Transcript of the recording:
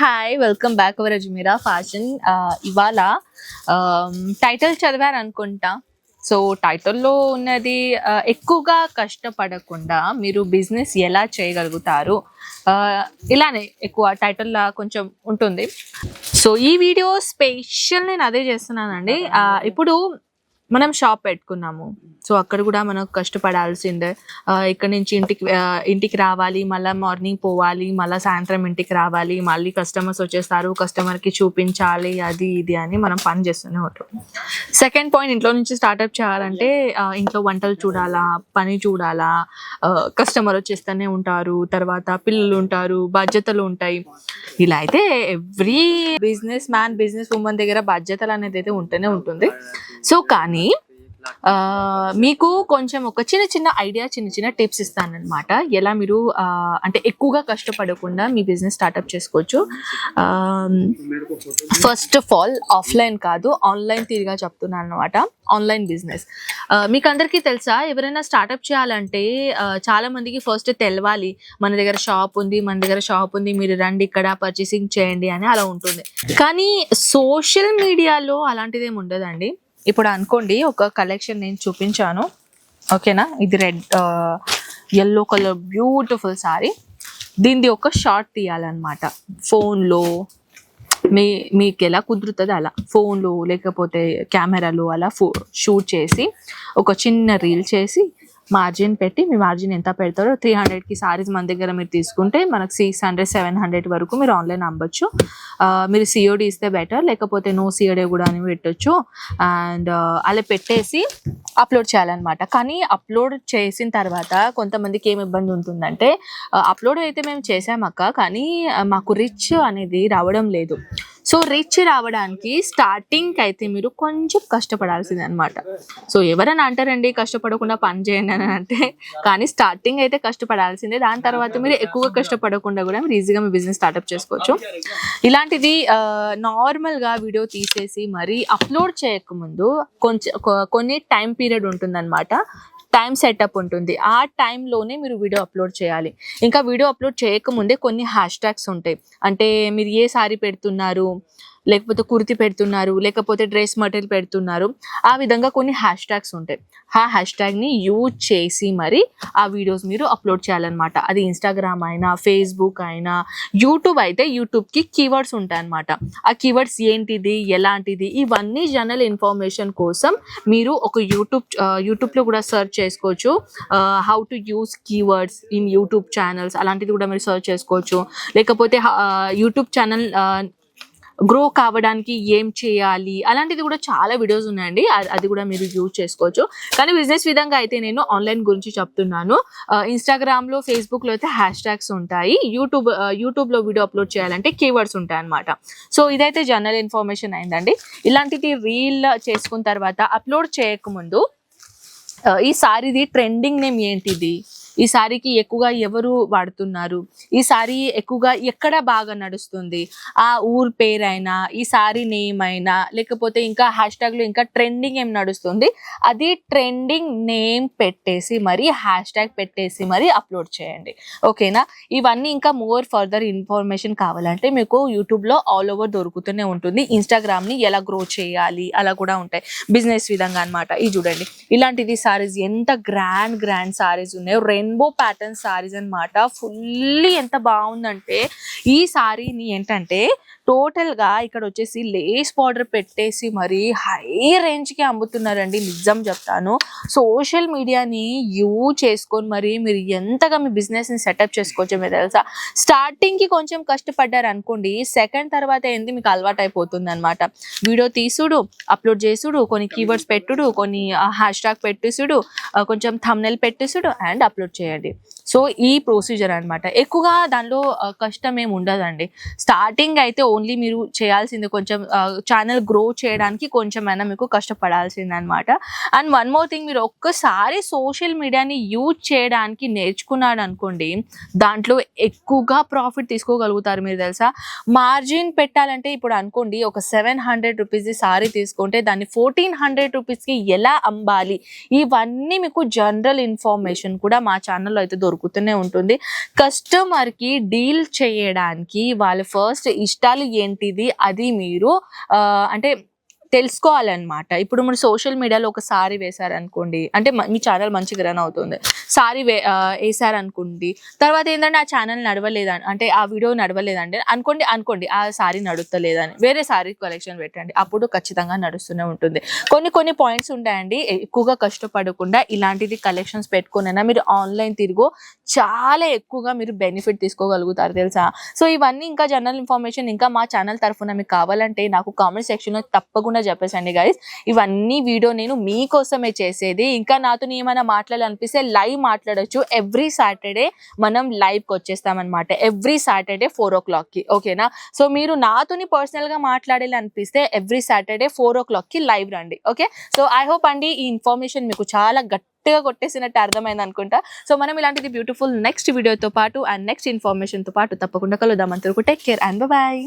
Hi welcome back our Ajmeera fashion ఇవాళ um, title చదివారు అనుకుంటా. సో టైటిల్లో ఉన్నది uh, ఎక్కువగా కష్టపడకుండా మీరు బిజినెస్ ఎలా చేయగలుగుతారు? Uh, ఇలానే ఎక్కువ టైటిల్లా కొంచెం ఉంటుంది. సో ఈ వీడియో స్పెషల్ నేను అదే చేస్తున్నానండి. Uh, ఇప్పుడు మనం షాప్ పెట్టుకున్నాము. సో అక్కడ కూడా మనం కష్టపడాల్సిందే. ఇక్కడ నుంచి ఇంటికి ఇంటికి రావాలి మళ్ళీ మార్నింగ్ పోవాలి మళ్ళీ సాయంత్రం ఇంటికి రావాలి మళ్ళీ కస్టమర్స్ వచ్చేస్తారు కస్టమర్కి చూపించాలి అది ఇది అని మనం పని చేస్తూనే ఉంటాం. సెకండ్ పాయింట్ ఇంట్లో నుంచి స్టార్ట్అప్ చేయాలంటే ఇంట్లో వంటలు చూడాలా పని చూడాలా కస్టమర్ వచ్చేస్తూనే ఉంటారు తర్వాత పిల్లలు ఉంటారు బాధ్యతలు ఉంటాయి. ఇలా అయితే every businessman business women దగ్గర బాధ్యతలు అనేది అయితే ఉంటూనే ఉంటుంది. సో కానీ మీకు కొంచెం ఒక చిన్న చిన్న ఐడియా చిన్న చిన్న టిప్స్ ఇస్తానన్నమాట. ఎలా మీరు అంటే ఎక్కువగా కష్టపడకుండా మీ బిజినెస్ స్టార్ట్అప్ చేసుకోవచ్చు. ఫస్ట్ ఆఫ్ ఆల్ ఆఫ్లైన్ కాదు ఆన్లైన్ తీరుగా చెప్తున్నాను అనమాట ఆన్లైన్ బిజినెస్. మీకు అందరికీ తెలుసా? ఎవరైనా స్టార్ట్అప్ చేయాలంటే చాలా మందికి ఫస్ట్ తెలవాలి. మన దగ్గర షాప్ ఉంది మన దగ్గర షాప్ ఉంది మీరు రండి ఇక్కడ పర్చేసింగ్ చేయండి అని అలా ఉంటుంది. కానీ సోషల్ మీడియాలో అలాంటిది ఏమి ఉండదండి. ఇప్పుడు అనుకోండి ఒక కలెక్షన్ నేను చూపించాను. ఓకేనా? ఇది red yellow colour beautiful sari దీనిది ఒక షార్ట్ తీయాలన్నమాట. ఫోన్లో మీ మీకు ఎలా కుదురుతుంది అలా. ఫోన్లో లేకపోతే కెమెరాలో అలా ఫో షూట్ చేసి ఒక చిన్న రీల్ చేసి మార్జిన్ పెట్టి మీ మార్జిన్ ఎంత పెడతారో త్రీ హండ్రెడ్కి సారీస్ మన దగ్గర మీరు తీసుకుంటే మనకు సిక్స్ హండ్రెడ్ సెవెన్ హండ్రెడ్ వరకు మీరు ఆన్లైన్ అమ్మచ్చు. మీరు సిఓడి ఇస్తే బెటర్ లేకపోతే నో సిఓడి కూడా అని పెట్టొచ్చు. అండ్ అలా పెట్టేసి అప్లోడ్ చేయాలన్నమాట. కానీ అప్లోడ్ చేసిన తర్వాత కొంతమందికి ఏం ఇబ్బంది ఉంటుందంటే అప్లోడ్ అయితే మేము చేసామక్క కానీ మాకు రిచ్ అనేది రావడం లేదు. సో రిచ్ రావడానికి స్టార్టింగ్ అయితే మీరు కొంచెం కష్టపడాల్సిందే అనమాట సో ఎవరైనా అంటారండి కష్టపడకుండా పని చేయండి అని అంటే కానీ స్టార్టింగ్ అయితే కష్టపడాల్సిందే. దాని తర్వాత మీరు ఎక్కువగా కష్టపడకుండా కూడా మీరు ఈజీగా మీ బిజినెస్ స్టార్ట్అప్ చేసుకోవచ్చు. ఇలాంటిది నార్మల్గా వీడియో తీసేసి మరి అప్లోడ్ చేయకముందు కొంచెం కొన్ని టైం పీరియడ్ ఉంటుందన్నమాట. టైం సెటప్ ఉంటుంది. ఆ టైంలోనే మీరు వీడియో అప్లోడ్ చేయాలి. ఇంకా వీడియో అప్లోడ్ చేయకముందే కొన్ని హ్యాష్ ట్యాగ్స్ ఉంటాయి. అంటే మీరు ఏ సారీ పెడుతున్నారు? లేకపోతే కుర్తి పెడుతున్నారు లేకపోతే డ్రెస్ మెటీరియల్ పెడుతున్నారు. ఆ విధంగా కొన్ని హ్యాష్ ట్యాగ్స్ ఉంటాయి. ఆ హ్యాష్ ట్యాగ్ని యూజ్ చేసి మరి ఆ వీడియోస్ మీరు అప్లోడ్ చేయాలన్నమాట. అది ఇన్స్టాగ్రామ్ అయినా ఫేస్బుక్ అయినా యూట్యూబ్ అయితే యూట్యూబ్కి కీవర్డ్స్ ఉంటాయి అనమాట ఆ కీవర్డ్స్ ఏంటిది ఎలాంటిది ఇవన్నీ జనరల్ ఇన్ఫర్మేషన్ కోసం మీరు ఒక యూట్యూబ్ యూట్యూబ్లో కూడా సెర్చ్ చేసుకోవచ్చు. How to use keywords in YouTube channels అలాంటిది కూడా మీరు సెర్చ్ చేసుకోవచ్చు. లేకపోతే యూట్యూబ్ ఛానల్ గ్రో కావడానికి ఏం చేయాలి? అలాంటిది కూడా చాలా వీడియోస్ ఉన్నాయండి. అది- అది కూడా మీరు యూజ్ చేసుకోవచ్చు. కానీ బిజినెస్ విధంగా అయితే నేను ఆన్లైన్ గురించి చెప్తున్నాను. ఇన్స్టాగ్రామ్లో ఫేస్బుక్లో అయితే హ్యాష్ ట్యాగ్స్ ఉంటాయి యూట్యూబ్ యూట్యూబ్లో వీడియో అప్లోడ్ చేయాలంటే కీవర్డ్స్ ఉంటాయి అనమాట సో ఇదైతే జనరల్ ఇన్ఫర్మేషన్ అయిందండి. ఇలాంటిది రీల్ చేసుకున్న తర్వాత అప్లోడ్ చేయకముందు ఈ సారీది ట్రెండింగ్ నేమ్ ఏంటిది? ఈ సారీకి ఎక్కువగా ఎవరు వాడుతున్నారు? ఈ సారీ ఎక్కువగా ఎక్కడ బాగా నడుస్తుంది? ఆ ఊరు పేరైనా ఈ సారీ నేమ్ అయినా లేకపోతే ఇంకా హ్యాష్ ట్యాగ్లో ఇంకా ట్రెండింగ్ ఏం నడుస్తుంది? అది ట్రెండింగ్ నేమ్ పెట్టేసి మరి హ్యాష్ ట్యాగ్ పెట్టేసి మరి అప్లోడ్ చేయండి. ఓకేనా? ఇవన్నీ ఇంకా మోర్ ఫర్దర్ ఇన్ఫర్మేషన్ కావాలంటే మీకు యూట్యూబ్లో ఆల్ ఓవర్ దొరుకుతూనే ఉంటుంది. ఇన్స్టాగ్రామ్ని ఎలా గ్రో చేయాలి? అలా కూడా ఉంటాయి. బిజినెస్ విధంగా అన్నమాట. ఇది చూడండి. ఇలాంటిది సారీస్ ఎంత గ్రాండ్ గ్రాండ్ సారీస్ ఉన్నాయో రెయిన్బో ప్యాటర్న్ సారీస్ అన్నమాట. ఫుల్లీ ఎంత బాగుందంటే ఈ సారీని ఏంటంటే టోటల్గా ఇక్కడ వచ్చేసి లేస్ బార్డర్ పెట్టేసి మరి హై రేంజ్కి అమ్ముతున్నారండి నిజం చెప్తాను. సోషల్ మీడియాని యూజ్ చేసుకొని మరి మీరు ఎంతగా మీ బిజినెస్ని సెటప్ చేసుకోవచ్చో మీరు తెలుసా? స్టార్టింగ్కి కొంచెం కష్టపడ్డారు అనుకోండి సెకండ్ తర్వాత ఏంది మీకు అలవాటు అయిపోతుంది అనమాట వీడియో తీసుడు అప్లోడ్ చేసుడు కొన్ని కీవర్డ్స్ పెట్టుడు కొన్ని హ్యాష్ ట్యాగ్ పెట్టేసుడు కొంచెం థమ్నెల్ పెట్టేసుడు అండ్ అప్లోడ్ చేయండి. సో ఈ ప్రొసీజర్ అన్నమాట. ఎక్కువగా దానిలో కష్టం ఏమి ఉండదండి. స్టార్టింగ్ అయితే ఓన్లీ మీరు చేయాల్సింది కొంచెం ఛానల్ గ్రో చేయడానికి కొంచెమైనా మీకు కష్టపడాల్సింది అనమాట అండ్ వన్ మోర్ థింగ్ మీరు ఒక్కసారి సోషల్ మీడియాని యూజ్ చేయడానికి నేర్చుకున్నాడు అనుకోండి దాంట్లో ఎక్కువగా ప్రాఫిట్ తీసుకోగలుగుతారు మీరు తెలుసా? మార్జిన్ పెట్టాలంటే ఇప్పుడు అనుకోండి ఒక సెవెన్ హండ్రెడ్ రూపీస్ సారీ తీసుకుంటే దాన్ని ఫోర్టీన్ హండ్రెడ్ రూపీస్కి ఎలా అమ్మాలి ఇవన్నీ మీకు జనరల్ ఇన్ఫర్మేషన్ కూడా మా ఛానల్లో అయితే దొరుకుతూనే ఉంటుంది. కస్టమర్కి డీల్ చేయడానికి వాళ్ళ ఫస్ట్ ఇష్టాలు ఏంటిది? అది మీరు ఆ, అంటే తెలుసుకోవాలన్నమాట. ఇప్పుడు మీరు సోషల్ మీడియాలో ఒక సారీ వేశారనుకోండి అంటే మీ ఛానల్ మంచిగా రన్ అవుతుంది. సారీ వే ఆ, వేశారనుకోండి తర్వాత ఏంటంటే ఆ ఛానల్ నడవలేదని అంటే ఆ వీడియో నడవలేదండి అనుకోండి అనుకోండి ఆ సారీ నడుస్తలేదని వేరే సారీ కలెక్షన్ పెట్టండి అప్పుడు ఖచ్చితంగా నడుస్తూనే ఉంటుంది. కొన్ని కొన్ని పాయింట్స్ ఉంటాయండి ఎక్కువగా కష్టపడకుండా ఇలాంటిది కలెక్షన్స్ పెట్టుకునైనా మీరు ఆన్లైన్ తిరుగు చాలా ఎక్కువగా మీరు బెనిఫిట్ తీసుకోగలుగుతారు తెలుసా? సో ఇవన్నీ ఇంకా జనరల్ ఇన్ఫర్మేషన్ ఇంకా మా ఛానల్ తరఫున మీకు కావాలంటే నాకు కామెంట్ సెక్షన్లో తప్పకుండా చెప్పేసండి గైస్ ఇవన్నీ వీడియో నేను మీకోసమే చేసేది. ఇంకా నాతో ఏమైనా మాట్లాడాలనిపిస్తే లైవ్ మాట్లాడొచ్చు. ఎవ్రీ సాటర్డే మనం లైవ్కి వచ్చేస్తామన్నమాట. ఎవ్రీ సాటర్డే ఫోర్ ఓ క్లాక్కి ఓకేనా సో మీరు నాతోని పర్సనల్గా మాట్లాడాలనిపిస్తే ఎవ్రీ సాటర్డే ఫోర్ ఓ క్లాక్కి లైవ్ రండి. ఓకే సో ఐ హోప్ అండి ఈ ఇన్ఫర్మేషన్ మీకు చాలా గట్టిగా కొట్టేసినట్టు అర్థమైంది అనుకుంటా. సో మనం ఇలాంటిది బ్యూటిఫుల్ నెక్స్ట్ వీడియోతో పాటు అండ్ నెక్స్ట్ ఇన్ఫర్మేషన్తో పాటు తప్పకుండా కలుద్దాం. అంతవరకు టేక్ కేర్ అండ్ బాయ్